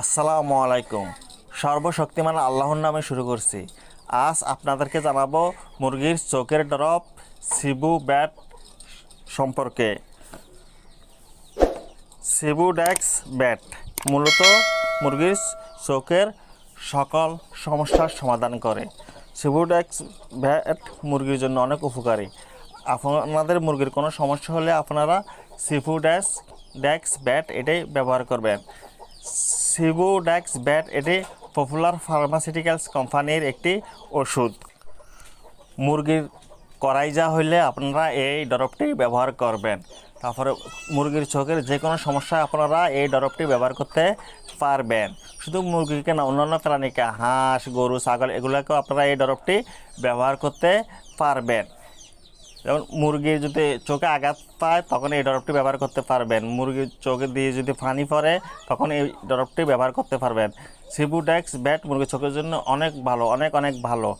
আসসালামু আলাইকুম। সর্বশক্তিমান আল্লাহর নামে শুরু করছি। আজ আপনাদেরকে জানাব মুরগির চোখের ড্রপ সিবু ব্যাট সম্পর্কে। সিবুড্যাক্স ব্যাট মূলত মুরগির চোখের সকল সমস্যার সমাধান করে। সিবুড্যাক্স ব্যাট মুরগির জন্য অনেক উপকারী। আপনাদের মুরগির কোনো সমস্যা হলে আপনারা সিফুড্যাক্স ড্যাক্স ব্যাট এটাই ব্যবহার করবেন। সিবুড্যাক্স ব্যাট এটি পপুলার ফার্মাসিউটিক্যালস কোম্পানির একটি ওষুধ। মুরগির করাইজা হইলে আপনারা এই ডরপটি ব্যবহার করবেন। তারপরে মুরগির চোখের যে কোনো সমস্যায় আপনারা এই ডরপটি ব্যবহার করতে পারবেন। শুধু মুরগিকে না, অন্যান্য প্রাণীকে, হাঁস, গরু, ছাগল, এগুলোকেও আপনারা এই ডরপটি ব্যবহার করতে পারবেন। যেমন মুরগির যদি চোখে আঘাত পায়, তখন এই ডরপটি ব্যবহার করতে পারবেন। মুরগির চোখে দিয়ে যদি পানি পড়ে, তখন এই ডরপটি ব্যবহার করতে পারবেন। সিবুডেক্স ব্যাট মুরগির চোখের জন্য অনেক ভালো, অনেক অনেক ভালো।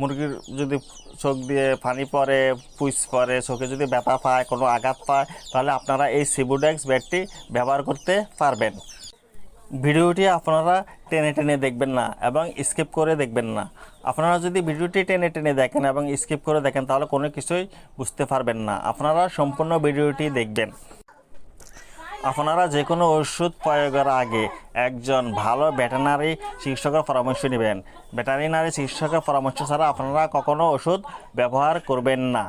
মুরগির যদি চোখ দিয়ে পানি পড়ে, পুইস পরে চোখে যদি ব্যথা পায়, কোনো আঘাত পায়, তাহলে আপনারা এই সিবুডেক্স ব্যাটটি ব্যবহার করতে পারবেন। ভিডিওটি আপনারা টেনে টেনে দেখবেন না এবং স্কিপ করে দেখবেন না। আপনারা যদি ভিডিওটি টেনে টেনে দেখেন এবং স্কিপ করে দেখেন, তাহলে কোনো কিছুই বুঝতে পারবেন না। আপনারা সম্পূর্ণ ভিডিওটি দেখবেন। আপনারা যে কোনো ওষুধ প্রয়োগের আগে একজন ভালো ভেটেনারি চিকিৎসকের পরামর্শ নেবেন। ভেটেরিনারি চিকিৎসকের পরামর্শ ছাড়া আপনারা কখনো ওষুধ ব্যবহার করবেন না।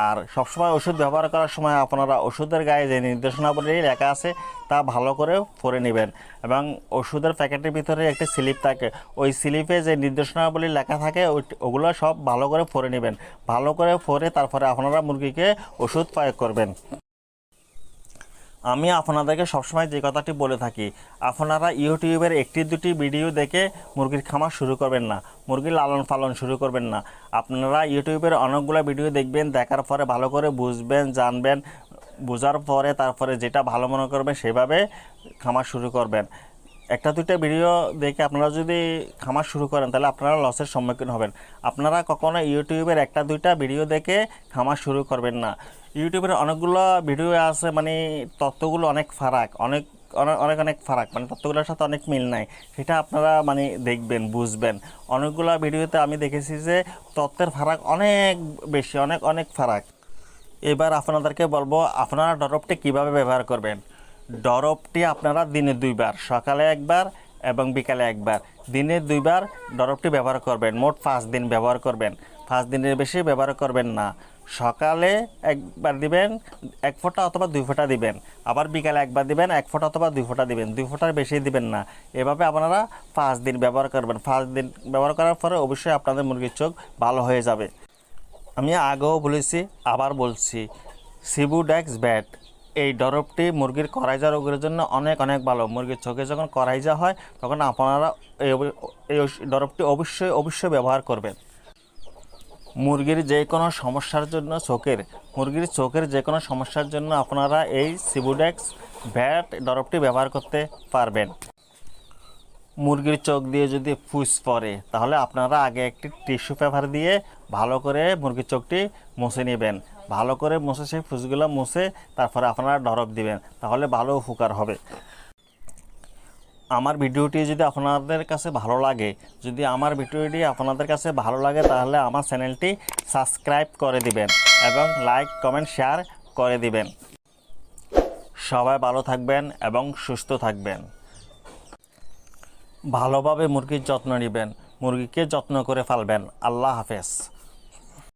আর সবসময় ওষুধ ব্যবহার করার সময় আপনারা ওষুধের গায়ে যে নির্দেশনাবলী লেখা আছে, তা ভালো করে পড়ে নেবেন। এবং ওষুধের প্যাকেটের ভিতরে একটি স্লিপ থাকে। ওই স্লিপে যে নির্দেশনাবলী লেখা থাকে ওগুলো সব ভালো করে পড়ে নেবেন। ভালো করে পড়ে তারপরে আপনারা মুরগিকে ওষুধ প্রয়োগ করবেন। আমি আপনাদেরকে সবসময় যে কথাটি বলে থাকি, আপনারা ইউটিউবের একটি দুটি ভিডিও দেখে মুরগির খামার শুরু করবেন না মুরগির লালন পালন শুরু করবেন না। আপনারা ইউটিউবের অনেকগুলো ভিডিও দেখবেন, দেখার পরে ভালো করে বুঝবেন, জানবেন, বোঝার পরে তারপরে যেটা ভালো মনে করবেন সেভাবে খামার শুরু করবেন। একটা দুইটা ভিডিও দেখে আপনারা যদি খামার শুরু করেন, তাহলে আপনারা লসের সম্মুখীন হবেন। আপনারা কখনো ইউটিউবের একটা দুইটা ভিডিও দেখে খামার শুরু করবেন না। ইউটিউবের অনেকগুলো ভিডিও আছে মানে তত্ত্বগুলো অনেক ফারাক, অনেক অনেক অনেক ফারাক মানে তত্ত্বগুলোর সাথে অনেক মিল নাই। সেটা আপনারা মানে দেখবেন, বুঝবেন। অনেকগুলো ভিডিওতে আমি দেখেছি যে তত্ত্বের ফারাক অনেক বেশি, অনেক অনেক ফারাক। এবার আপনাদেরকে বলব, আপনারা ডরপটি কীভাবে ব্যবহার করবেন? ডরপটি আপনারা দিনে দুইবার, সকালে একবার এবং বিকালে একবার। দিনে দুইবার ডরপটি ব্যবহার করবেন, মোট পাঁচ দিন ব্যবহার করবেন। পাঁচ দিনের বেশি ব্যবহার করবেন না। সকালে একবার দিবেন, এক ফোঁটা অথবা দুই ফোঁটা দিবেন। আবার বিকালে একবার দিবেন, এক ফোঁটা অথবা দুই ফোঁটা দিবেন। দুই ফোঁটার বেশি দিবেন না। এভাবে আপনারা পাঁচ দিন ব্যবহার করবেন। পাঁচ দিন ব্যবহার করার পরে অবশ্যই আপনাদের মুরগির চোখ ভালো হয়ে যাবে। আমি আগেও বলেছি, আবার বলছি সিবুডেক্স ব্যাট এই ডরপটি মুরগির করাইজা রোগের জন্য অনেক অনেক ভালো। মুরগির চোখে যখন করাইজা হয়, তখন আপনারা এই এই ডরপটি অবশ্যই অবশ্যই ব্যবহার করবেন। মুরগির যে কোনো সমস্যার জন্য চোখের, মুরগির চোখের যে কোনো সমস্যার জন্য আপনারা এই সিবুডেক্স ব্যাট ডরপটি ব্যবহার করতে পারবেন। মুরগির চোখ দিয়ে যদি ফুস পড়ে, তাহলে আপনারা আগে একটি টিস্যু পেপার দিয়ে ভালো করে মুরগির চোখটি মুছে নেবেন। ভালো করে মুছে সেই ফুসগুলো মুছে তারপরে আপনারা ডরপ দিবেন, তাহলে ভালো উপকার হবে। আমার ভিডিওটি যদি আপনাদের কাছে ভালো লাগে, যদি আমার ভিডিওটি আপনাদের কাছে ভালো লাগে, তাহলে আমার চ্যানেলটি সাবস্ক্রাইব করে দিবেন এবং লাইক, কমেন্ট, শেয়ার করে দিবেন। সবাই ভালো থাকবেন এবং সুস্থ থাকবেন। ভালোভাবে মুরগির যত্ন নেবেন, মুরগিকে যত্ন করে ফেলবেন আল্লাহ হাফেজ।